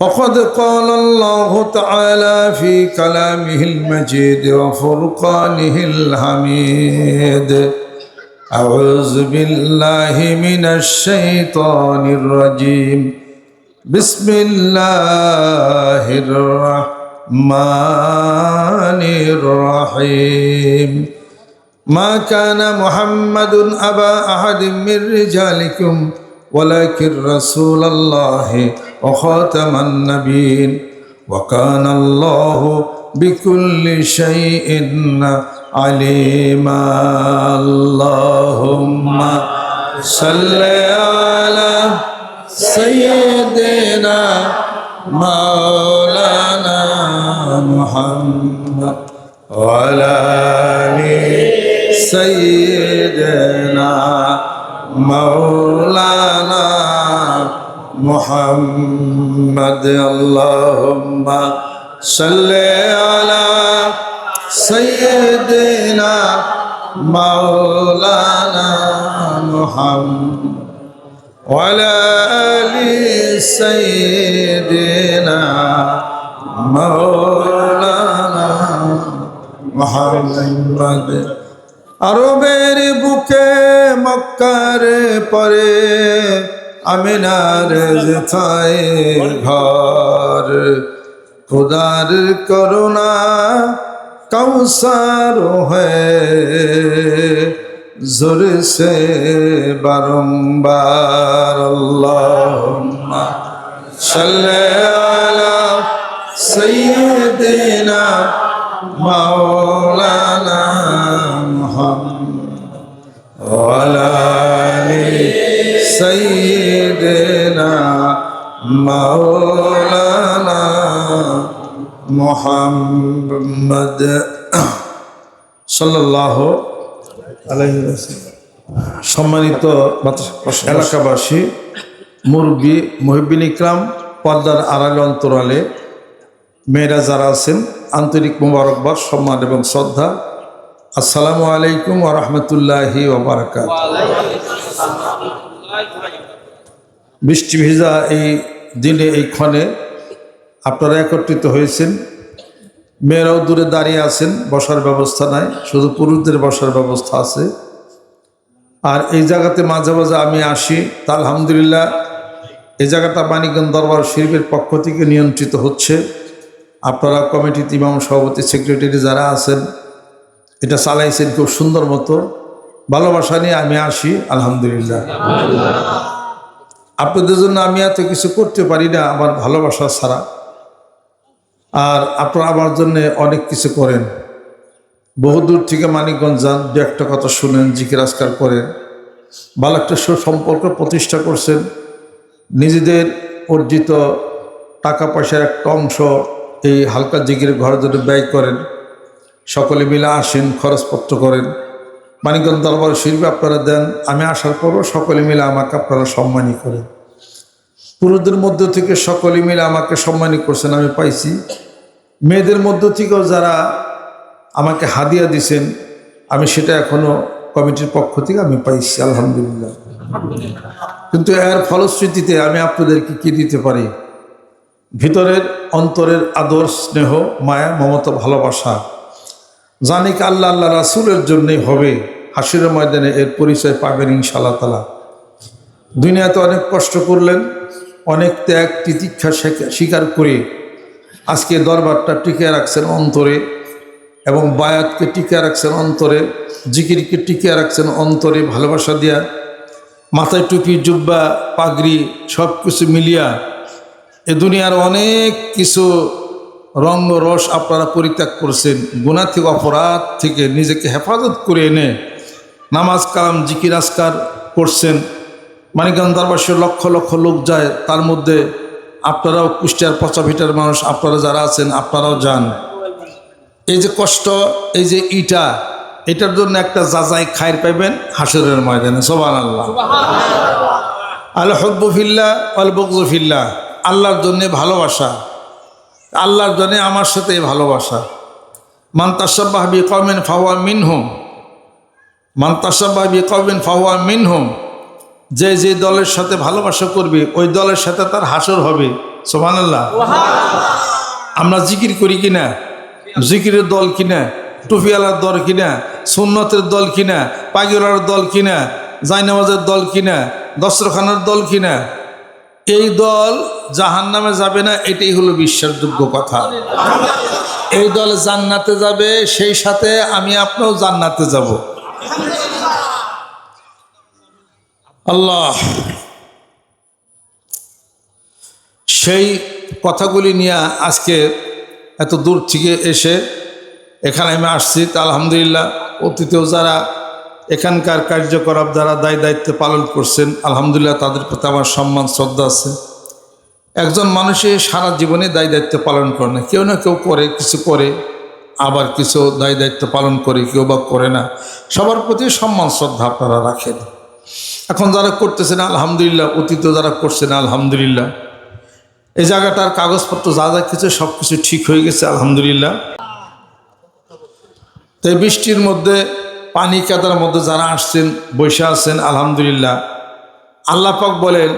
فقد قال الله تعالى في كلامه المجيد وفرقانه الحميد أعوذ بالله من الشيطان الرجيم بسم الله الرحمن الرحيم ما كان محمد أبا أحد من رجالكم ولكن رسول الله وخاتم النبيين وكان الله بكل شيء عليما اللهم صل على سيدنا مولانا محمد وعلى آل سيدنا مولانا محمد اللهم صل على سيدنا مولانا محمد وعلى آل سيدنا مولانا محمد আরবের বুকে মক্কার পরে আমিনার যেথায় ঘর। খুদার করুণা কৌসার হয়ে সে বারম্বার আল্লাহুম্মা সাল্লি আলি সাইয়্যিদিনা মাওলানা মুহাম্মদ সাল্লাল্লাহু আলাইহি ওয়াসাল্লাম। সম্মানিত এলাকাবাসী, মুরব্বী, মহিবিন ইকরাম, পর্দার আড়ালে, অন্তরালে, মেয়েরা যারা আছেন, আন্তরিক মোবারকবাদ, সম্মান এবং শ্রদ্ধা। আসসালামু আলাইকুম ওরহমতুল্লাহি ওবরাকাত বৃষ্টি ভিজা এই দিনে এই ক্ষণে আপনারা একত্রিত হয়েছেন। মেয়েরাও দূরে দাঁড়িয়ে আছেন, বসার ব্যবস্থা নাই, শুধু পুরুষদের বসার ব্যবস্থা আছে। আর এই জায়গাতে মাঝে মাঝে আমি আসি, তা আলহামদুলিল্লাহ এই জায়গাটা মানিকগঞ্জ দরবার শরীফের পক্ষ থেকে নিয়ন্ত্রিত হচ্ছে। আপনারা কমিটিতে ইমাম, সভাপতি, সেক্রেটারি যারা আছেন, এটা চালাইছেন খুব সুন্দর মতো। ভালোবাসা নিয়ে আমি আসি, আলহামদুলিল্লাহ। আপনাদের জন্য আমি এত কিছু করতে পারি না আমার ভালোবাসা ছাড়া। আর আপনারা আমার জন্য অনেক কিছু করেন। বহুদূর থেকে মানিকগঞ্জ যান, দু একটা কথা শুনেন, জিকির আজকার করেন। ভালো একটা সুসম্পর্ক প্রতিষ্ঠা করছেন। নিজেদের অর্জিত টাকা পয়সার একটা অংশ এই হালকা জিকির ঘরের জন্য ব্যয় করেন। সকলে মিলে আসেন, খরচপত্র করেন। মানিকগঞ্জ দরবার শিল্পী আপনারা দেন, আমি আসার পরও সকলে মিলে আমাকে আপনারা সম্মানই করেন। পুরুষদের মধ্য থেকে সকলে মিলে আমাকে সম্মানই করছেন, আমি পাইছি। মেয়েদের মধ্য থেকেও যারা আমাকে হাদিয়া দিছেন, আমি সেটা এখনও কমিটির পক্ষ থেকে আমি পাইছি, আলহামদুলিল্লাহ। কিন্তু এর ফলশ্রুতিতে আমি আপনাদেরকে কি দিতে পারি? ভিতরের, অন্তরের আদর, স্নেহ, মায়া, মমতা, ভালোবাসা। জানি কি আল্লাহ আল্লাহ রাসুলের জন্যই হবে। হাসির ময়দানে এর পরিচয় পাবেন ইনশাল্লাহ তালা দুনিয়াতে অনেক কষ্ট করলেন অনেক ত্যাগ, তিতিক্ষা স্বীকার করে আজকে দরবারটা টিকে রাখছেন অন্তরে এবং বায়াতকে টিকে রাখছেন অন্তরে, জিকিরকে টিকে রাখছেন অন্তরে, ভালোবাসা দিয়া মাথায় টুপি, জুব্বা, পাগড়ি সব কিছু মিলিয়া এ দুনিয়ার অনেক কিছু রঙ্গ, রস আপনারা পরিত্যাগ করছেন। গুণা থেকে, অপরাধ থেকে নিজেকে হেফাজত করে এনে নামাজ কালাম, জিকির আসকার করছেন। মানিকগঞ্জ দরবাসে লক্ষ লক্ষ লোক যায়, তার মধ্যে আপনারাও কুষ্টিয়ার পচা ভিটার মানুষ, আপনারা যারা আছেন, আপনারাও যান। এই যে কষ্ট, এই যে ইটা, এটার জন্য একটা যাচাই খায়ের পাইবেন হাসরের ময়দানে সোবান আল্লাহ আল হব্বফিল্লা আল বকজফিল্লা আল্লাহর জন্যে ভালোবাসা। আল্লাহর জন্যে আমার সাথে ভালোবাসা। মান তাসাব্বাহবি কমেন ফাওয়া মিনহুম। মান তাসাব্বাহবি কমেন ফাওয়া মিনহুম। যে যে দলের সাথে ভালোবাসা করবে ওই দলের সাথে তার হাসর হবে। সোমান আল্লাহ আমরা জিকির করি কিনা? জিকিরের দল কিনা? টুফিয়ালার দল কিনা? সুন্নতের দল কিনা? পাগিরার দল কিনা? জাইনামাজের দল কিনা? দস্ত্রখানার দল কিনা? এই দল জাহান নামে যাবে না এটাই হলো বিশ্বাসযোগ্য কথা। এই দল জান্নাতে যাবে সেই সাথে আমি আপনিও জান্নাতে যাব। আল্লাহ, সেই কথাগুলি নিয়ে আজকে এত দূর থেকে এসে এখানে আমি আসছি। তা আলহামদুলিল্লাহ, অতীতেও যারা এখানকার কার্যকলাপ যারা দায় দায়িত্ব পালন করছেন, আলহামদুলিল্লাহ তাদের প্রতি আমার সম্মান, শ্রদ্ধা আছে। একজন মানুষে সারা জীবনে দায় দায়িত্ব পালন করে না। কেউ না কেউ করে, কিছু করে, আবার কিছু দায় দায়িত্ব পালন করে, কেউ বা করে না। সবার প্রতি সম্মান, শ্রদ্ধা আপনারা রাখেন। এখন যারা করতেছেন আলহামদুলিল্লাহ, অতীত যারা করছেন আলহামদুলিল্লাহ। এই জায়গাটার কাগজপত্র যা যা কিছু সব কিছু ঠিক হয়ে গেছে, আলহামদুলিল্লাহ। তো বৃষ্টির মধ্যে, পানি কাদার মধ্যে যারা আসছেন, বসে আছেন, আলহামদুলিল্লাহ। আল্লাহ পাক বলেন,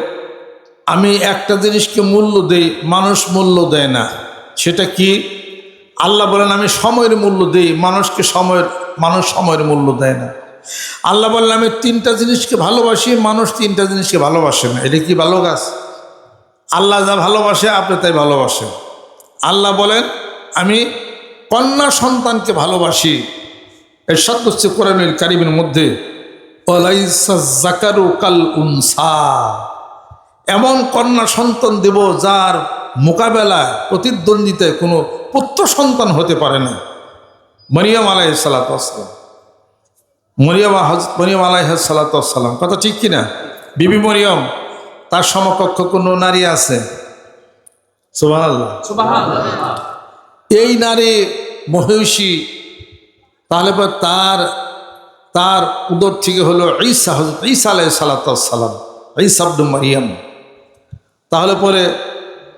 আমি একটা জিনিসকে মূল্য দেই, মানুষ মূল্য দেয় না। সেটা কি? আল্লাহ বলেন, আমি সময়ের মূল্য দিই, মানুষকে সময়ের, মানুষ সময়ের মূল্য দেয় না। আল্লাহ বললেন, আমি তিনটা জিনিসকে ভালোবাসি, মানুষ তিনটা জিনিসকে ভালোবাসে না। এটা কি ভালো গাছ আল্লাহ যা ভালোবাসে, আপনি তাই ভালোবাসেন। আল্লাহ বলেন, আমি কন্যা সন্তানকে ভালোবাসি। এর সত্য হচ্ছে কোরআনের কারিমের মধ্যে জাকারু এমন কন্যা সন্তান দেব যার মোকাবেলায়, প্রতিদ্বন্দ্বিতায় কোনো পুত্র সন্তান হতে পারে না। মরিয়াম আলাই সালাতাম মরিয়াম হজ- মরিয়াম আলাই সালাতাম কথা ঠিক কিনা? বিবি মরিয়ম তার সমকক্ষ কোনো নারী আছে? সুবাহ এই নারী মহিষী তাহলে পর তার তার উদর থেকে হলো ঈসা হজরত ঈসা আলাই সালাতাম ঈসা আব্দুল মারিয়াম। তাহলে পরে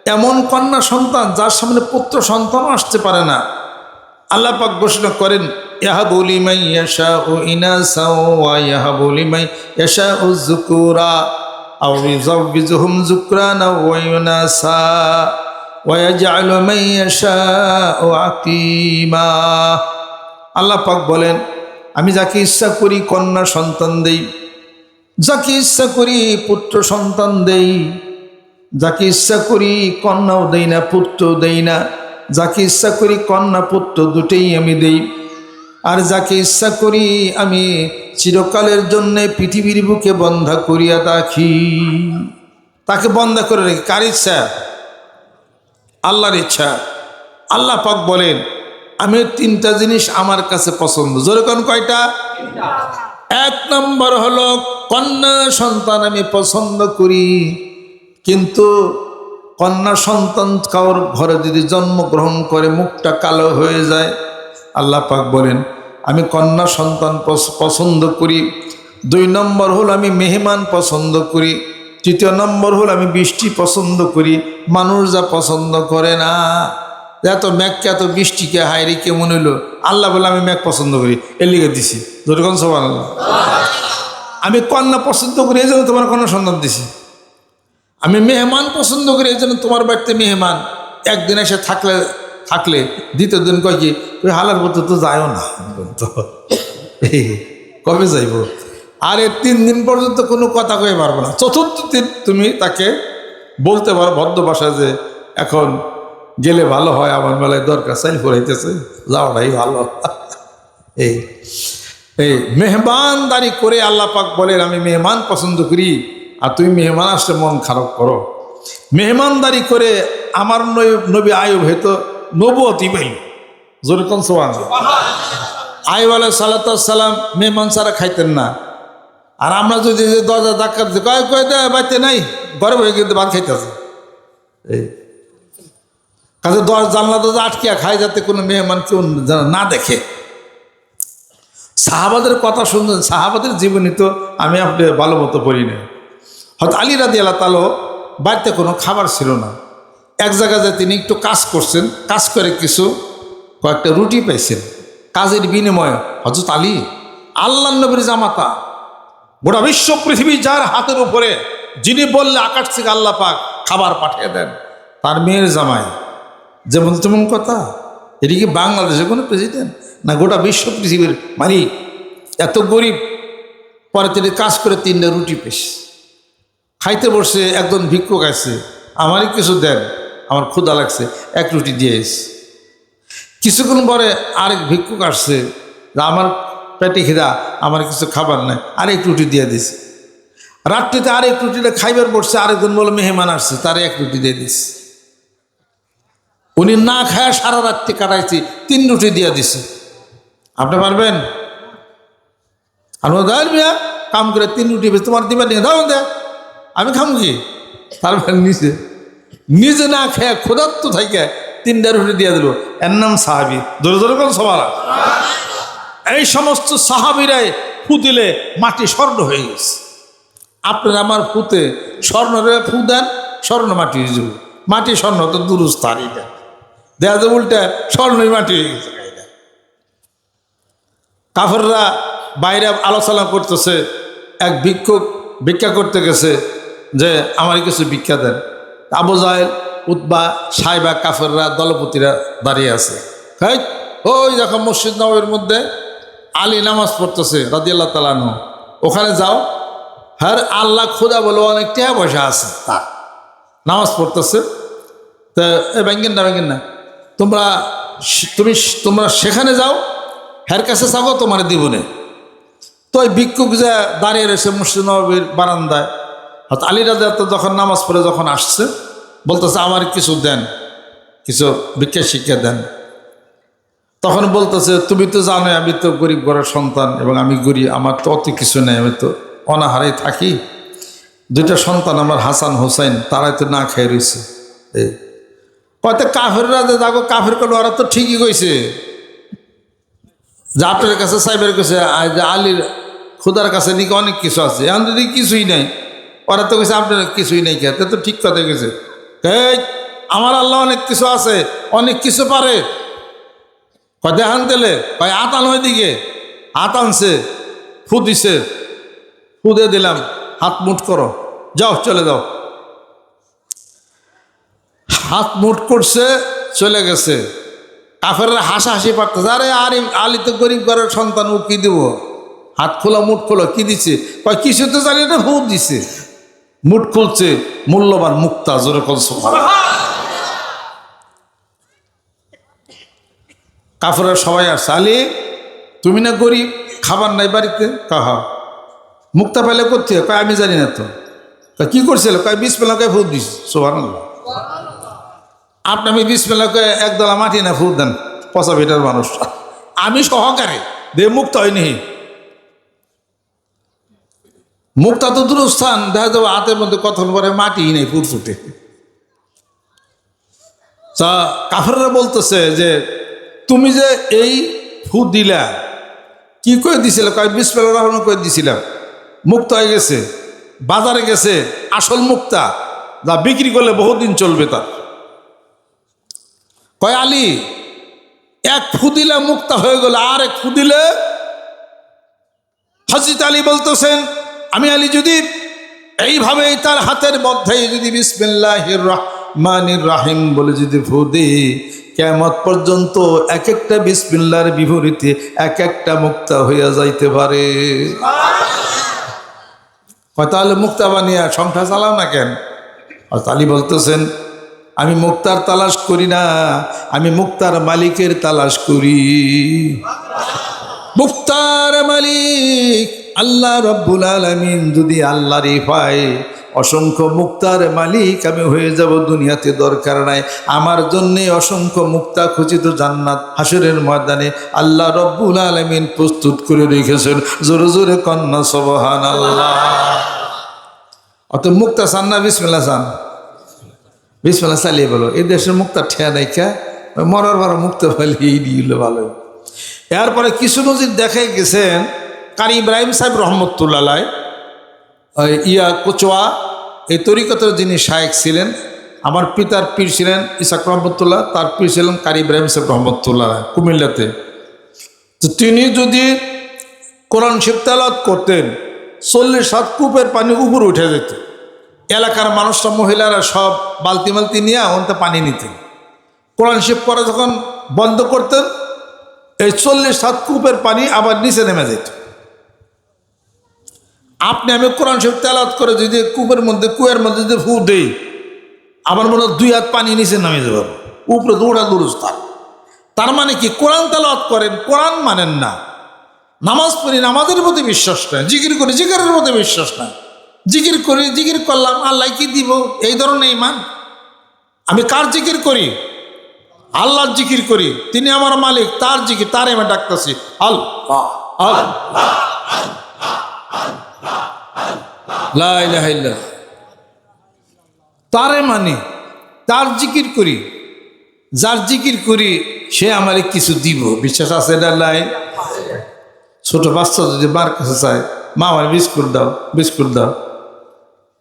এমন কন্যা সন্তান যার সামনে পুত্র সন্তানও আসতে পারে না। আল্লাপাক ঘোষণা করেন ইহা বলি মাই ইয়াশা ও জুকুরা আও ইউজাউবিজুহুম যুকরানা ওয়া ইউনাসা। ওয়া ইয়াজআলু মান ইয়াশাউ আকিমা আল্লাহ পাক বলেন, আমি যাকে ইচ্ছা করি কন্যা সন্তান দেই, যাকে ইচ্ছা করি পুত্র সন্তান দেই, যাকে ইচ্ছা করি কন্যাও দেই না, পুত্রও দেই না, যাকে ইচ্ছা করি কন্যা পুত্র দুটেই আমি দেই। আর যাকে ইচ্ছা করি আমি চিরকালের জন্য পৃথিবীর বুকে বন্ধা করিয়া রাখি। তাকে বন্ধা করে রেখে কার ইচ্ছা? আল্লাহর ইচ্ছা। আল্লাহ পাক বলেন আমি তিনটা জিনিস আমার কাছে পছন্দ। যেরকম কয়টা? এক নম্বর হলো, কন্যা সন্তান আমি পছন্দ করি, কিন্তু কন্যা সন্তান কারোর ঘরে যদি জন্মগ্রহণ করে মুখটা কালো হয়ে যায় আল্লাহ পাক বলেন, আমি কন্যা সন্তান পছ- পছন্দ করি, দুই নম্বর হল আমি মেহমান পছন্দ করি, তৃতীয় নম্বর হল আমি বৃষ্টি পছন্দ করি, মানুষ যা পছন্দ করে না। এত ম্যাককে এত বৃষ্টিকে হাইরে কে মনে হলো আল্লাহ বলে, আমি ম্যাক পছন্দ করি। এর লিগে দিছি। যেরকম সবার আল্লাহ আমি কন্যা পছন্দ করি, এই জন্য তোমার কন্যা সন্তান দিছি। আমি মেহমান পছন্দ করি, এই জন্য তোমার বাড়িতে মেহমান। একদিন এসে থাকলে থাকলে দ্বিতীয় দিন কয় কি ওই হালার মতো তো যায়ও না। তো কবে যাইব? আর এই তিন দিন পর্যন্ত কোনো কথা কয়ে পারব না। চতুর্থ দিন তুমি তাকে বলতে পারো ভদ্র ভাষায় যে, এখন গেলে ভালো হয়, আমার মেলায় দরকার চাইল ফুরাইতেছে যাওয়াটাই ভালো। এই এই, মেহমানদারি করে আল্লাহ পাক বলেন, আমি মেহমান পছন্দ করি, আর তুমি মেহমান আসলে মন খারাপ করো। মেহমানদারি করে আমার নবী- নবী আয়ুব হয়তো নবুয়তি পাইল। জোরে কোন সোয়ান? আয়ুব আলাহ সালাম মেহমান সারা খাইতেন না। আর আমরা যদি দরজা ধাক্কা দিতে কয় কয় দে, বাড়িতে নাই, ঘরে বসে কিন্তু ভাত খাইতেছে। এই। কাছে দশ জানলা দরজা আটকিয়া খায় যাতে কোনো মেহমান কেউ না দেখে। সাহাবাদের কথা শুনছেন, সাহাবাদের জীবনী তো আমি আপনি ভালো মতো পড়ি না হয়তো আলী রাদি আল্লাহ তালো বাড়িতে কোনো খাবার ছিল না। এক জায়গায় যে তিনি একটু কাজ করছেন, কাজ করে কিছু, কয়েকটা রুটি পাইছেন। কাজের বিনিময়ে হজরত আলী আল্লাহ নবীর জামাতা, গোটা বিশ্ব পৃথিবী যার হাতের উপরে, যিনি বললে আকাশ থেকে আল্লাহ পাক খাবার পাঠিয়ে দেন, তার মেয়ের জামাই। যেমন তেমন কথা, এটি কি বাংলাদেশের কোনো প্রেসিডেন্ট না গোটা বিশ্ব পৃথিবীর মালিক? এত গরিব, পরে তিনি কাজ করে তিনটা রুটি পেশ খাইতে বসে একজন ভিক্ষুক আছে, আমারই কিছু দেন। আমার ক্ষুদা লাগছে, এক রুটি দিয়ে এসে কিছুক্ষণ পরে আরেক ভিক্ষুক আসছে আমার পেটে খিদা, আমার কিছু খাবার নাই, আরেক রুটি দিয়ে দিছে রাত্রিতে আরেক রুটিটা খাইবার পড়ছে, আরেকজন বলে, মেহমান আসছে তার এক রুটি দিয়ে দিছে উনি না খায় সারা রাত্রি কাটাইছি, তিন রুটি দিয়ে দিছে। আপনি পারবেন? দেয় মিয়া, কাম করে তিন রুটি তোমার দিবেন দাও দে। আমি খামু কি? তারপর নিজে নিজে না খেয়ে ক্ষুধার্ত থাকে তিনটা রুটি দিয়ে দিল। এর নাম সাহাবি। ধরে ধরে কোন সবার এই সমস্ত সাহাবিরাই ফু দিলে মাটি স্বর্ণ হয়ে গেছে। আপনার আমার ফুতে স্বর্ণরে ফু দেন, স্বর্ণ মাটি হয়ে যাবে। মাটি স্বর্ণ তো আর এটা। দেয়া তো উল্টা, স্বর্ণই মাটি হয়ে গেছে। কাফেররা বাইরে আলোচনা করতেছে, এক ভিক্ষুক ভিক্ষা করতে গেছে যে, আমার কিছু ভিক্ষা দেন। আবু জাহেল উৎবা সাহেবা কাফেররা, দলপতিরা দাঁড়িয়ে আছে। হাই, ওই দেখো মসজিদ নবের মধ্যে আলী নামাজ পড়তেছে রাজিয়াল্লাহ তালানো ওখানে যাও। হ্যাঁ আল্লাহ খোদা বলে অনেক টাকা পয়সা আছে তা নামাজ পড়তেছে। তা, এ ব্যাঙ্গেন না ব্যাঙ্গেন না। তোমরা তুমি তোমরা সেখানে যাও হ্যার কাছে চাবো তোমার দিবনে তো ওই ভিক্ষুক যে দাঁড়িয়ে রয়েছে মুর্শিদ নবীর বারান্দায় হয়তো আলী রাজা তো যখন নামাজ পড়ে যখন আসছে, বলতেছে, আমার কিছু দেন, কিছু ভিক্ষা শিক্ষা দেন। তখন বলতেছে, তুমি তো জানো আমি তো গরিব ঘরের সন্তান এবং আমি গরিব, আমার তো অত কিছু নেই, আমি তো অনাহারেই থাকি। দুইটা সন্তান আমার হাসান হোসাইন, তারাই তো না খেয়ে রয়েছে। এই। কয়তে কাফেররা যে দেখো কাফের করল ওরা তো ঠিকই কইছে। যে আপনার কাছে সাইবের কাছে আলীর খুদার কাছে নাকি অনেক কিছু আছে, এখন যদি কিছুই নাই ওরা তো কইছে, আপনার কিছুই নেই খেতে। তো ঠিক কথা গেছে এই, আমার আল্লাহ অনেক কিছু আছে, অনেক কিছু পারে। কয়, দেখান তেলে কয়, আতান ওই দিকে হাত আনছে ফু দিছে। ফু দিয়ে দিলাম, হাত মুঠ করো। যাও, চলে যাও। হাত মুঠ করছে, চলে গেছে। কাফেররা হাসাহাসি পারতেছে, আরে আরে আলি তো গরিব ঘরের সন্তান, ও কি দিব? হাত খোলা, মুঠ খোলা, কি দিছে? কয়, কিছু তো জানি না ভূত দিছে। মুঠ খুলছে, মূল্যবান মুক্তা, জোরে কল কাফেররা সবাই আসছে, আলি, তুমি না গরিব? খাবার নাই বাড়িতে? কাহা। মুক্তা পেলে করতে কয়, আমি জানি না তো। কয়, কি করছিল? কয় বিষ পেলা কয়, ভূত দিস সোভান আপনি আমি বিষ পেলাকে একদলা মাটি না ফুট দেন। পচা ভিটার মানুষ আমি সহকারে, দে মুক্ত হয়নি মুক্তা তো দূরস্থান দেখা যাবে হাতের মধ্যে কথন করে, মাটি নেই ফুট ফুটে। তা কাফেররা বলতেছে যে, তুমি যে এই ফু দিলা, কি করে দিছিল? কয় পেলা রহন করে দিছিলাম। মুক্ত হয়ে গেছে, বাজারে গেছে, আসল মুক্তা, যা বিক্রি করলে বহুদিন চলবে তার। কয়, আলী, এক ফুদিলে মুক্তা হয়ে গেল আর এক ফুদিলে হজিত আলী বলতেছেন আমি আলী যদি এইভাবে তার হাতের মধ্যে যদি বিসমিল্লাহির রহমানির রাহিম বলে যদি ফুদি কেমত পর্যন্ত এক একটা বিসমিল্লার বিপরীতে এক একটা মুক্তা হইয়া যাইতে পারে। তাহলে মুক্তা বানিয়ে সংখ্যা চালাও না কেন? তালি বলতেছেন, আমি মুক্তার তালাশ করি না, আমি মুক্তার মালিকের তালাশ করি। মুক্তার মালিক আল্লাহ রব্বুল আলমিন যদি আল্লাহরই পায় অসংখ্য মুক্তার মালিক আমি হয়ে যাব, দুনিয়াতে দরকার নাই। আমার জন্যে অসংখ্য মুক্তা খচিত জান্নাত হাসরের ময়দানে আল্লাহ রব্বুল আলমিন প্রস্তুত করে রেখেছেন। জোরে জোরে কন্যা সবহান আল্লাহ অত মুক্তা চান না বিসমিল্লা চান? বিসমিল্লা চালিয়ে বলো, এই দেশের মুক্তা ঠেয়া নাই কে? মরার বার মুক্ত ফেলে এই দিলে ভালো এরপরে কিছু নজির দেখাই গেছেন কারি ইব্রাহিম সাহেব রহমতুল্লাহ ইয়া কোচোয়া, এই তরিকতের যিনি শায়েক ছিলেন, আমার পিতার পীর ছিলেন ইসাক রহমতুল্লাহ, তার পীর ছিলেন কারি ইব্রাহিম সাহেব রহমতুল্লাহ কুমিল্লাতে। তো তিনি যদি কোরআন শিব তেলাওয়াত করতেন, চল্লিশ সাত কূপের পানি উপরে উঠে যেত। এলাকার মানুষরা, মহিলারা সব বালতি মালতি নিয়ে ওনতে পানি নিতেন। কোরআন শিব করা যখন বন্ধ করতেন, এই চল্লিশ সাত কূপের পানি আবার নিচে নেমে যেত। আপনি আমি কোরআন শরীফ তেলাত করে যদি কূপের মধ্যে, কুয়ের মধ্যে যদি ফু দেই, আমার মনে হয় দুই হাত পানি নিচে নামে যাবে উপরে দৌড়া দুরস্থান তার মানে কি, কোরআন তেলাওয়াত করেন, কোরআন মানেন না। নামাজ পড়ি, নামাজের প্রতি বিশ্বাস নাই, জিকির করি, জিকিরের প্রতি বিশ্বাস নাই। জিকির করি, জিকির করলাম, আল্লাহ কি দিব? এই ধরনের ইমান। আমি কার জিকির করি? আল্লাহর জিকির করি। তিনি আমার মালিক, তার জিকির, তার আমি ডাকতেছি। তারে মানে তার জিকির করি, যার জিকির করি সে আমারে কিছু দিব। বিশ্বাস আছে ছোট বাচ্চা যদি বার কাছে চায়, মা, আমার বিস্কুট দাও বিস্কুট দাও।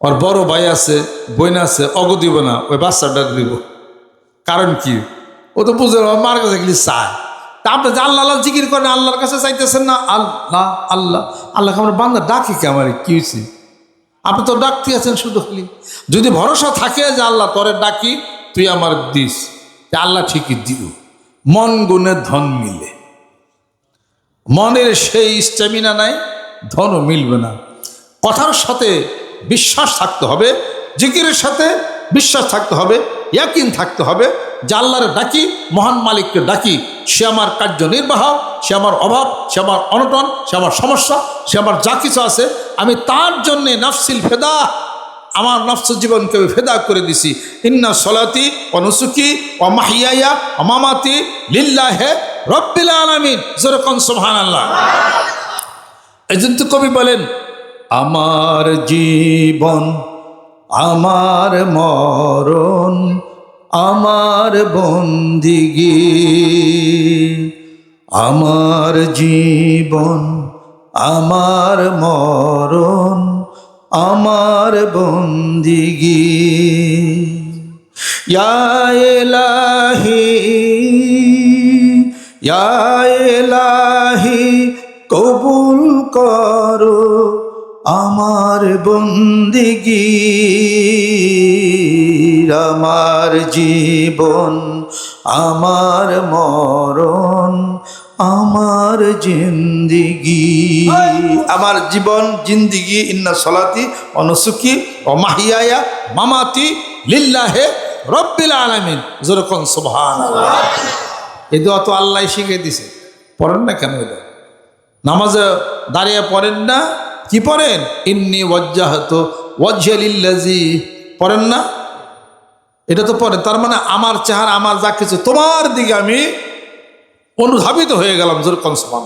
ওর বড় ভাই আছে, বোন আছে অগ দিব না, ওই বাচ্চাটা দিব। কারণ কি? ও তো বুঝে মার কাছে চায়। তা আপনি যে আল্লাহ আল্লাহ জিকির করেন, আল্লাহর কাছে চাইতেছেন না? আল্লাহ আল্লাহ। আল্লাহ আমার বান্দা ডাকি কে আমার? কি হয়েছে আপনি তো ডাকতে আছেন শুধু খালি। যদি ভরসা থাকে যে আল্লাহ তোরে ডাকি, তুই আমার দিস। আল্লাহ ঠিকই দিব মন গুণে ধন মিলে। মনের সেই স্ট্যামিনা নাই, ধনও মিলবে না। কথার সাথে বিশ্বাস থাকতে হবে, জিকিরের সাথে বিশ্বাস থাকতে হবে, ইয়াকিন থাকতে হবে। যে আল্লাহরে ডাকি, মহান মালিককে ডাকি, সে আমার কার্য নির্বাহ, সে আমার অভাব, সে আমার অনটন, সে আমার সমস্যা, সে আমার যা কিছু আছে, আমি তার জন্যে নাফসিল ফেদা, আমার নফস জীবনকে আমি ফেদা করে দিছি। ইন্না সলাতি অনুসুকি ও মাহিয়া অমামাতি লিল্লাহে রব্বিল আলামিন। যেরকম সোহান আল্লাহ এই তো কবি বলেন, আমার জীবন, আমার মরণ আমার বন্দিগি আমার জীবন আমার মরণ আমার বন্দিগি। এলাহি ইয়া এলাহি কবুল করো। আমার বন্দিগি আমার জীবন, আমার মরণ, আমার জিন্দিগি। আমার জীবন, জিন্দিগি, ইন্না সলাতি অনুসুকি ও মাহিয়া মামাতি, লিল্লাহে রব্বিল আলামিন। যেরকম সুবহান এই দোয়া তো আল্লাহ শিখে দিছে। পড়েন না কেন এটা নামাজে দাঁড়িয়ে পড়েন না কি পড়েন? ইন্নি ওয়াজ্জাহত ওয়াজ্জালিল্লাজি পড়েন না? এটা তো পড়েন। তার মানে আমার চেহারা, আমার যা কিছু, তোমার দিকে আমি অনুধাবিত হয়ে গেলাম যেরকম সমান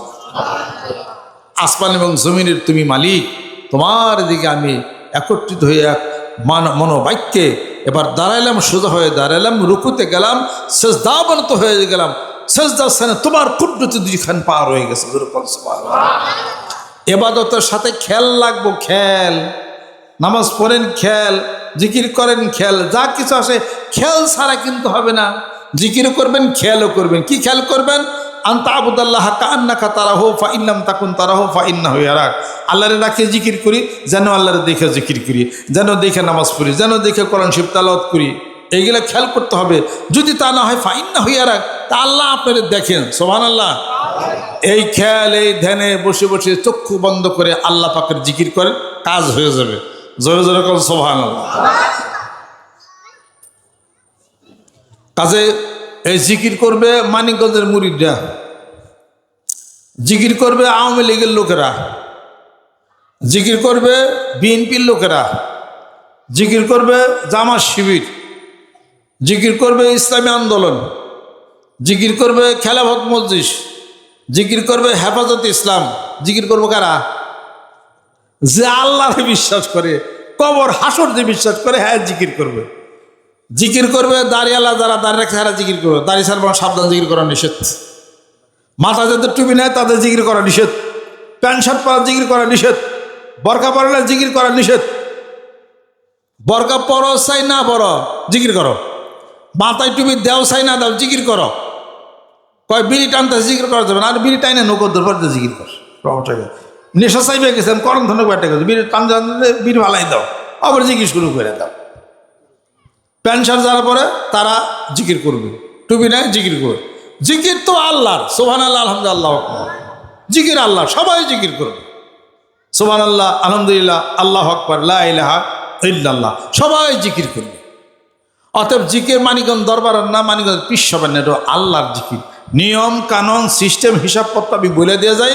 আসমান এবং জমিনের তুমি মালিক, তোমার দিকে আমি একত্রিত হয়ে এক মান, মনোবাক্যে এবার দাঁড়াইলাম, সোজা হয়ে দাঁড়াইলাম, রুকুতে গেলাম শেষদাবনত হয়ে গেলাম। শেষদার স্থানে তোমার কুটনতি দুইখান পার হয়ে গেছে এবাদতের সাথে খেয়াল লাগবো, খেল। নামাজ পড়েন খেয়াল জিকির করেন, খেল। যা কিছু আসে, খেল ছাড়া কিন্তু হবে না। জিকির করবেন খেয়ালও করবেন। কি খেয়াল করবেন? আন্তা আবুদাল্লাহ কান্নাকা তারা হো ফা ইল্লাম তাকুন তারা হো ফা ইন্না হইয়া রাখ আল্লাহরে রাখে জিকির করি, যেন আল্লাহরে দেখে জিকির করি, যেন দেখে নামাজ পড়ি, যেন দেখে কোরআন শিব করি। এইগুলো খেয়াল করতে হবে। যদি তা না হয়, ফাইন না হইয়া রাখ। তা আল্লাহ আপনারা দেখেন সোহান আল্লাহ এই খেয়াল, এই ধ্যানে বসে বসে চক্ষু বন্ধ করে আল্লাহ পাকের জিকির করেন, কাজ হয়ে যাবে। জোরে জোরে কর সোহান কাজে এই জিকির করবে মানিকগঞ্জের মুরিদরা জিকির করবে আওয়ামী লীগের লোকেরা। জিকির করবে বিএনপির লোকেরা। জিকির করবে জামাত শিবির। জিকির করবে ইসলামী আন্দোলন, জিকির করবে খেলাফত মসজিদ জিকির করবে হেফাজত ইসলাম, জিকির করব কারা? যে আল্লাহরে বিশ্বাস করে, কবর হাসর যে বিশ্বাস করে হ্যাঁ জিকির করবে। জিকির করবে দাঁড়িয়ালা যারা দাঁড়িয়ে রাখে, তারা জিকির করবে। দাঁড়িয়ে ছাড়া সাবধান জিকির করা নিষেধ। মাথা যাদের টুপি নেয় তাদের জিকির করা নিষেধ। প্যান্ট, শার্ট পরা জিকির করা নিষেধ। বরকা পরলে জিকির করা নিষেধ। বরকা পরো, চাই না পড়ো জিকির করো। মাথায় টুপি দেও চাই না দাও, জিকির করো। কয়, বিড়ি টানতে জিকির করা যাবে না, আর বিড়ি টাইনে নৌকর ধরবার জিকির কর। প্রভাবটাকে নেশা চাইবে গেছে, আমি করম ধরনের ব্যাটে গেছে বিড়ি টান টানতে বিড়ি ভালাই দাও, আবার জিকির শুরু করে দাও। প্যান্ট শার্ট যারা পরে তারা জিকির করবে, টুপি নেয়, জিকির করবে। জিকির তো আল্লাহর সোহান আল্লাহ আলহামদুলিল্লাহ জিকির আল্লাহ সবাই জিকির করবে। সোহান আল্লাহ আলহামদুলিল্লাহ, আল্লাহ আকবর লাহা ইল্লাল্লাহ, সবাই জিকির করবে। অতএব জিকির মানিগঞ্জ দরবার না মানিগঞ্জ পিস সবেন না, এটা আল্লাহর জিকির। নিয়ম, কানুন, সিস্টেম, হিসাবপত্র আমি বলে দিয়ে যাই।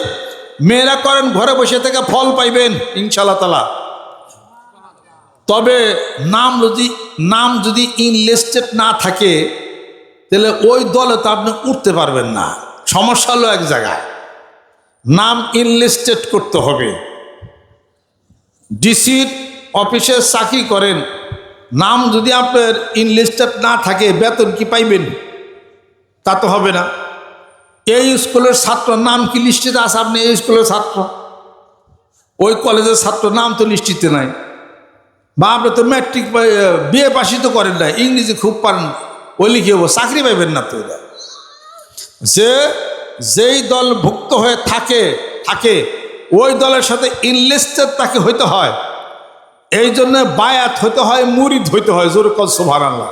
মেয়েরা করেন, ঘরে বসে থেকে ফল পাইবেন ইনশাল্লাহ তালা তবে নাম যদি নাম যদি ইনলিস্টেড না থাকে, তাহলে ওই দলে তো আপনি উঠতে পারবেন না। সমস্যা হলো এক জায়গায়। নাম ইনলিস্টেড করতে হবে। ডিসির অফিসে চাকরি করেন নাম যদি আপনার ইনলিস্টেড না থাকে, বেতন কি পাইবেন? তা তো হবে না। এই স্কুলের ছাত্র নাম কি লিস্টিতে আছে আপনি? এই স্কুলের ছাত্র। ওই কলেজের ছাত্র নাম তো লিস্টিতে নাই। বা আপনি তো ম্যাট্রিক বিয়ে পাশই তো করেন না ইংরেজি খুব পারেন ওই লিখে হব চাকরি পাইবেন না তো যে, যেই দল ভুক্ত হয়ে থাকে থাকে, ওই দলের সাথে ইনলিস্টেড তাকে হইতে হয়। এই জন্য বায়াত হইতে হয় মুরিদ হইতে হয় জোর কল সোভার আল্লাহ